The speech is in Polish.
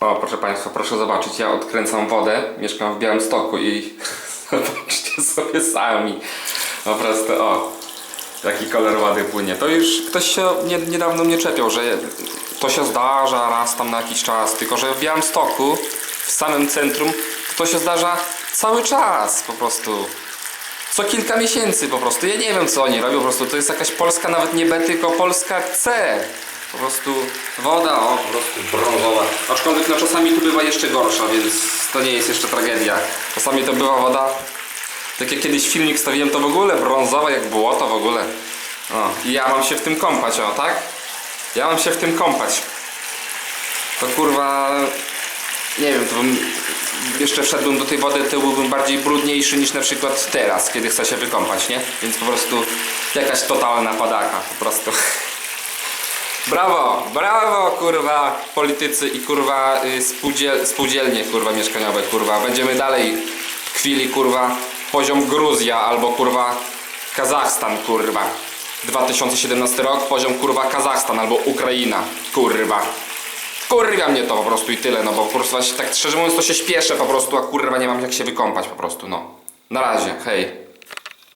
O, proszę Państwa, proszę zobaczyć, ja odkręcam wodę, mieszkam w Białymstoku i zobaczcie sobie sami. Po prostu, o, jaki kolor wody płynie. To już ktoś się nie, niedawno mnie czepiał, że to się zdarza raz tam na jakiś czas, tylko że w Białymstoku, w samym centrum, to się zdarza cały czas po prostu. Co kilka miesięcy po prostu. Ja nie wiem co oni robią, po prostu to jest jakaś Polska nawet nie B, tylko Polska C. Po prostu woda, o po prostu brązowa. Aczkolwiek no czasami tu bywa jeszcze gorsza, więc to nie jest jeszcze tragedia. Czasami to była woda, tak jak kiedyś filmik stawiłem, to w ogóle brązowa jak błoto w ogóle. O, i ja mam się w tym kąpać, o tak? Ja mam się w tym kąpać. To kurwa... Nie wiem, to bym jeszcze wszedłbym do tej wody, to byłbym bardziej brudniejszy niż na przykład teraz, kiedy chcę się wykąpać, nie? Więc po prostu jakaś totalna padaka, po prostu. Brawo, brawo, kurwa, politycy i kurwa y, spółdziel, spółdzielnie, kurwa, mieszkaniowe, kurwa. Będziemy dalej kwili, kurwa, poziom Gruzja albo kurwa Kazachstan, kurwa. 2017 rok, poziom kurwa Kazachstan albo Ukraina, kurwa. Kurwa mnie to po prostu i tyle, no bo po prostu tak szczerze mówiąc to się śpieszę po prostu, a kurwa nie mam jak się wykąpać po prostu, no. Na razie, hej.